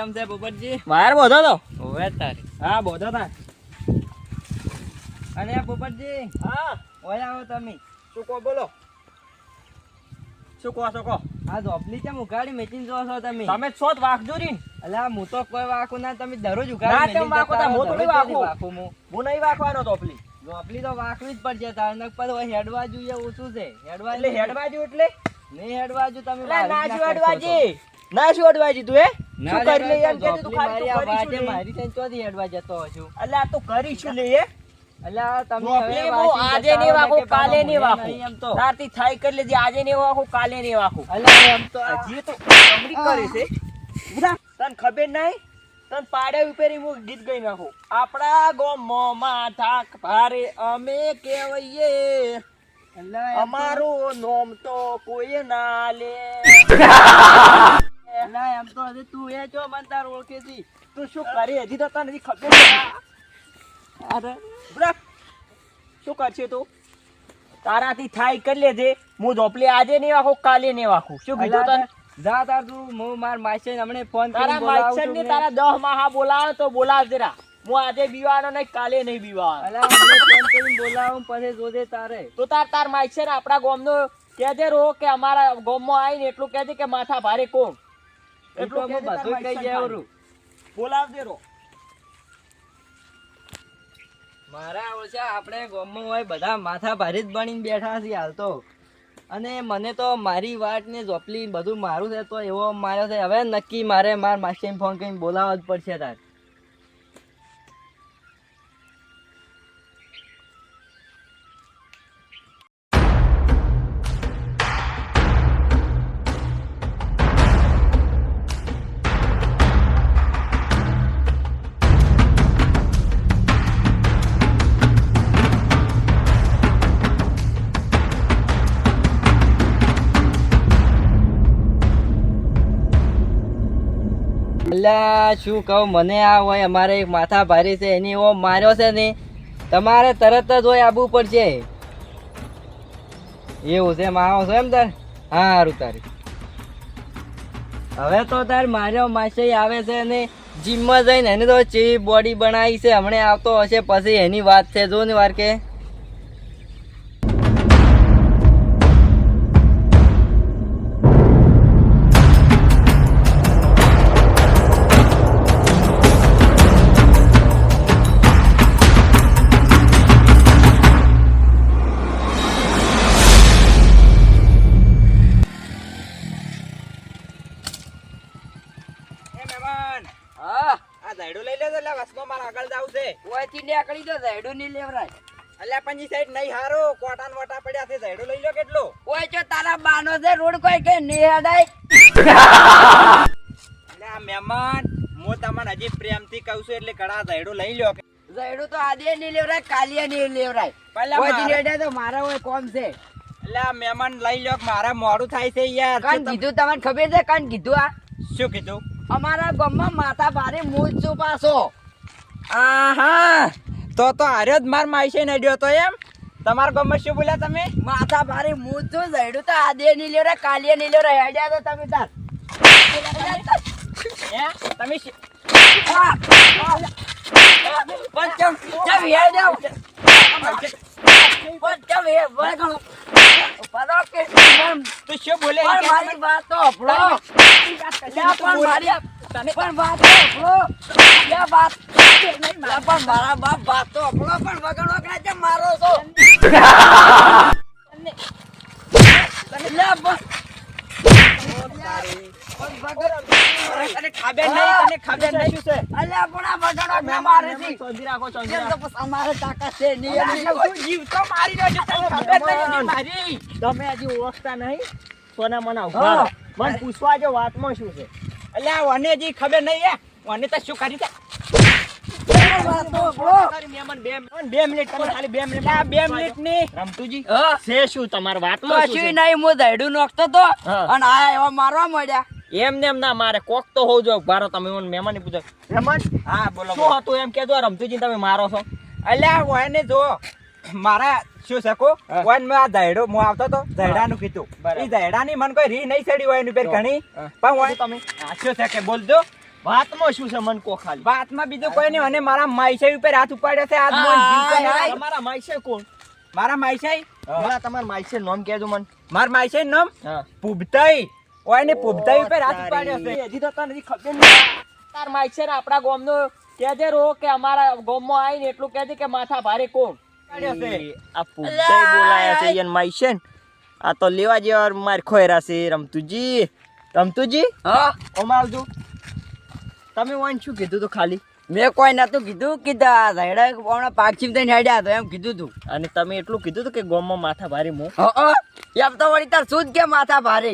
ચમ છે પોપટજી? બહાર બોધો તો? હોવે તારે. હા બોધો તા અને પોપટજી હા? ઓય આવો તમે. શું કહો બોલો. શું કહો છો કહો? આ ઝોપલી કેમ ઉગાડી મેચીને જો છો તમે? તમે છો જ વાઘજો રીન અલા હું તો કોઈ વાકું ના તમે દરરોજ ના, તમે તેમ તા, હું થોડી વાંકું. વાકું હું. હું નહીં વાંકવાનો તોપલી ઝોપલી તો વાકવી જ પડશે તાર નક પર હેડવા જોઈએ ઓછું છે. હેડવા એટલે હેડવાજી એટલે? નહીં હેડવા જો તમે ના જ. હેડવાજી ના શું અડવાઈ દીધું એ શું કરી લે એમ કે તું ખાલી તું કરી શું મારી. થઈને ચોથી હેડવા જતો હશું એટલે આ તો કરીશું લે એ એટલે તમે આજે ને વાંકું, કાલે એમ તો. તારથી થાય કરી લેજે આજે નહીં વાખો કાલે નહીં વાખો. એટલે એમ તો હજી તો કમરી કરે છે. તને ખબર નહીં? તને પાડે ઉપર હું ગીત ગઈ નાખું. આપણા ગોમમાં થાક ભારે અમે કેવઈએ અમારું નોમ તો કોઈ ના લે. અલા એમ તો હજી તું એ જો મન તાર ઓળખે છી તું શું કરી? હજી તો તને હજી ખબર અરે ઉભરા. શું કરશે તું? તારાથી થાય કરી લેજે. હું ઝોપલી આજે નહીં વાખું કાલે નહીં વાખું. શું કીધું તને? જા તાર તું. હું માર માસે હમણે ફોન તારા બોલાવું માઈસન છું ની ને. તારા દહમાં હા બોલાવે તો બોલાવ જરા. હું આજે બીવાનો નહીં કાલે નહીં બીવાનો. અલા હમણે ફોન કરીને બોલાવું પછી જોજે તારે. તો તાર તાર માઈસન આપણા ગામનો કહેજે રો કે અમારા ગામમાં આવીને એટલું કહેજે કે માથા ભારે કોમ એટલું બધું કઈ જાય મારા ઓછા આપણે ગામમાં હોય બધા માથા ભારે જ બનીને બેઠા છીએ હાલ તો. અને મને તો મારી વાટ ને જોપલી બધું મારું છે તો એવો માર્યો છે. હવે નક્કી મારે માર માસ્ટર ફોન કરીને બોલાવવા જ પડશે તાર. અલ્યા શું કહું, મને આ હોય, અમારે એક માથા ભારે છે, એની ઓમ માર્યો છે ને, તમારે તરત જ હોય આવવું પડશે એવું છે માવો છો એમ તાર? હા સારું તારી. હવે તો તાર માર્યો માસે આવે છે ને જીમમાં જઈને એને તો ચેવી બોડી બનાવી છે, હમણાં આવતો હશે, પછી એની વાત છે જો ને વાર કે ઝાડુ લઈ લેજો એટલે વસમાં માર આગળ જાવું છે. ઓયથી નીકળી જો ઝાડુ ની લેવરાય. એટલે પણ ઈ સાઈડ નહીં હારો. કોટાન વટા પડ્યા છે ઝાડુ લઈ લો કેટલો. ઓય જો તારા બાનો છે રોડ કોઈ કે નહીં હડાય. એટલે આ મહેમાન હું તમને હજી પ્રેમથી કહું છું એટલે ઘણા ઝાડુ લઈ લો ઝાડુ તો આજે નહીં લેવરાય કાલિયા નહીં લેવરાય. પહેલા ઓયથી લેવડાય તો મારા હોય કોમ છે. એટલે આ મહેમાન લઈ લો મારા મોડું થાય છે યાર. કાન કીધું તમને ખબર છે? કાન કીધું આ? શું કીધું? અમારા ગામમાં માથા ભારે મૂળ છું પાછો આહા તો તો હારે જ માર માઈશે ને અડ્યો તો એમ તમારા ગામમાં શું બોલ્યા તમે માથા ભારે મૂળ તો ઝાડુ તો લ્યો રે લેવરાયની લ્યો રે હેડ્યા તો તમે તાર હે તમે પણ ચમ ચમ હેડ્યા પણ ચમ હે વળગણો પરો કે તું શું બોલે મારી વાત તો. લ્યા પણ મારી પણ વાત તો હંભળો. લ્યા વાત પણ મારા બાપ વાત તો હંભળો, પણ વગર કેમ મારો છો? લ્યા પણ- પણ વગર- તને ખબર નહીં તને ખબર નહીં. છે? અલ્યા આપણા વગર વગર મારે થી શોધી રાખો રાખો તો પછી અમારે તાકાત છે નહીં એમ જીવ તો મારી રહ્યો છે તને ખબર નહીં મારી. તમે હજી ઓળખતા નહીં સોના મને ઊભા. મને પૂછવા જો વાતમાં શું છે. આ વને હજી ખબર નહીં હે? વને તો શું કરી છે વાત તો હંભળો. તારી મહેમાન બે મિનિટ બે મિનિટ બે મિનિટ આ બે મિનિટની રમતુજી શું તમારી વાત શું નહીં હું ઝાડુ નોખતો તો અને આ એવા મારવા મળ્યા એમ ને એમ ના મારે કોક તો હોવું જોઈએ. મારો તમે મને મહેમાન પૂછો. મહેમાન? હા બોલો શું હતું એમ કેજો રમતુજી તમે મારો છો. અલ્યા ને જો મારા શું શકો. વનમાં આ ઝાયડો હું આવતો તો ઝાયડાનું કીધું. એ ઝાયડાની મને કોઈ રી નહીં ચડી હોય એની પેર ઘણી. પણ હોય તમે. શું છે કે બોલજો? વાતમાં શું છે મન કો ખાલી? વાતમાં બીજું કોઈ નહીં અને મારા માઈસાઈ ઉપર હાથ ઉપાડ્યો છે આજ મારા જીવ તો માઈસે કોણ? મારા માઈસાઈ? મારા તમારા માઈસે નામ કેજો મન. મારા માઈસાઈ નામ? પૂબતાઈ. ઓય ને ઉપર હાથ પાડ્યો છે. હજી તો તને ખબર નહીં. તાર માઈસે ને આપણા ગામનો. કહેજે રો કે અમારા ગામમાં આવીને એટલું કહેજે કે માથા ભારે કોણ પાડ્યો છે. આ પૂજાઈ બોલાયા છે યન માઈક છે આ તો લેવા જેવા માર ખોયરા છે રમતુજી. રમતુજી? હા? ઓમ આવજો. તમે ઓન શું કીધું તું ખાલી? મેં કોઈ નતું કીધું કે ઝાયડા હમણાં પાકચીમ થઈને હેડ્યા તો એમ કીધું તું. અને તમે એટલું કીધું તું કે ગામમાં માથા ભારે મો. હા. એમ તો વળી તાર શું કે માથા ભારે.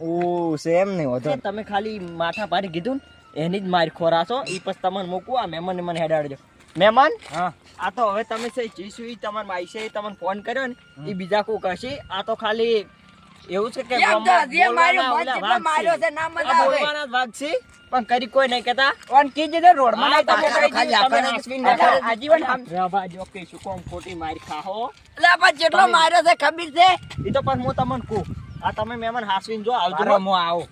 ઓ સેમ નહીં હોતો તમે ખાલી માથા ભારે કીધું ને એની જ માર ખોરાશો ઈ પછી તમને મૂકવું આ મહેમાન મને હેડાડજો. મહેમાન હા. આ તો હવે તમે છે જીસુ તમાર માઈસે તમને ફોન કર્યો ને ઈ બીજા કોઈ કશી આ તો ખાલી એવું છે કે જે માર્યો છે. માર્યો છે ના મજા આવે. બોલવાના જ છે પણ કરી કોઈ નહીં કેતા ઓન કીજે તો રોડમાં તમે ખાલી હાંસવીને આખા- બેઠા. આજીવન આમ રહેવા જો કે શું કોમ ખોટી મારી ખાહો એટલે પણ જેટલો માર્યો છે ખબર છે? ઈ તો પણ હું તમને કહું આ તમે મેમન હાસવીન જો આવજો મારો મો આવો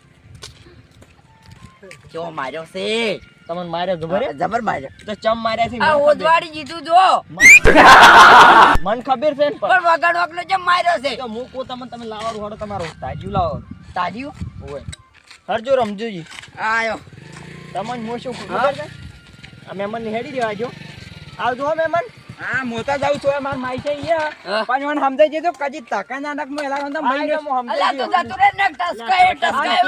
જો માર્યો છે? તમને માર્યો જો બરે જબર માર્યો. તો ચમ માર્યા છે? આ ઓદવાડી જીતું જો. મન ખબર છે પણ. વગણ વગરનો જેમ માર્યો છે? તો હું તમને તમે લાવવાનું હોડો તમારો. તાજ્યું લાવો. તાજ્યું? ઓય હરજો રમજોજી. આયો. તમને હું શું ખબર છે? આ મહેમાનને હેડી દેવા જો આવજો હો મહેમાન. હા મોટા જાઉં છું. મારા માઈસે અહીંયા. હા. પણ મને સમજાઈ જજો કદી તાકા ના નાક મેલા એલા તો આ હું અલા તો જતું રે ને ટસકાય ટસકાય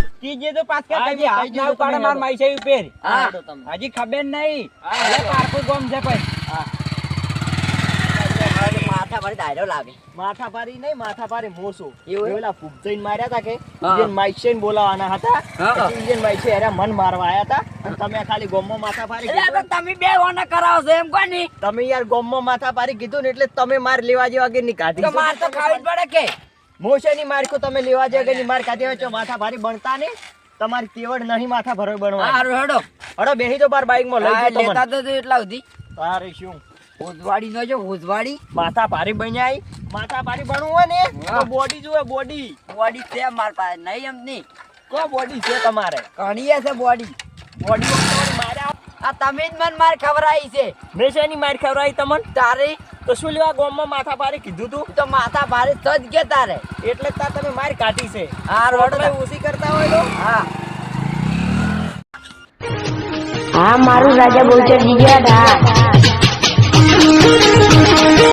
એવું તો પાછ કે હા, હાથ ના ઉપાડે તમે મારા માઈસે ઉપર હા. હેડો તમે. હજી ખબર નહીં. હા, એટલે ગોમ છે પછી માથા પર દાયરો લાગે. માથા પારી નહીં માથા પારી મોસો. એવું એમ? માર્યા હતા કે? હા. ઇન્ડિયન માઈસે બોલાવાના હતા. ઇન્ડિયન માઈસે મન મારવા આયા હતા તમે ખાલી ગોમો માથા ફારી એટલે તમે બે ઓના કરાવો છો એમ કોની તમે યાર ગોમો માથા ફારી કીધું ને એટલે તમે માર લેવા જેવા કે ની કાઢી તો માર તો ખાવી પડે કે? મોશે માર્કો તમે લેવા જાય કે ની માર કાઢી હોય તો માથા ભારી બનતા ને તમારી કેવડ નહીં માથા ભરો બનવા હારું હેડો. હડો બેહી તો બાર બાઈકમાં લઈ જતો લેતા તો એટલા સુધી. તારે શું? ઉજવાડી નો જો ઉજવાડી. માથા ભારી બન્યાય માથા ભારી બનવું હોય ને. તો બોડી જોવે બોડી બોડી છે માર પાસે નહીં એમ નહીં. કો બોડી છે તમારે? ઘણીએ છે બોડી બોડી આ તમે જ મન માર ખવરાઈ છે. મેં શેની માર તમને? તારી? તો શું લેવા ગોમમાં માથા ભારી કીધું તું? તો માથા ભારે સજ કે તારે. એટલે જ તાર તમે માર કાઢી છે. હારું રોડ તમે ઓછી કરતા હોય તો? હા. હા મારું રાજા બહુચર જીગ્યા હતા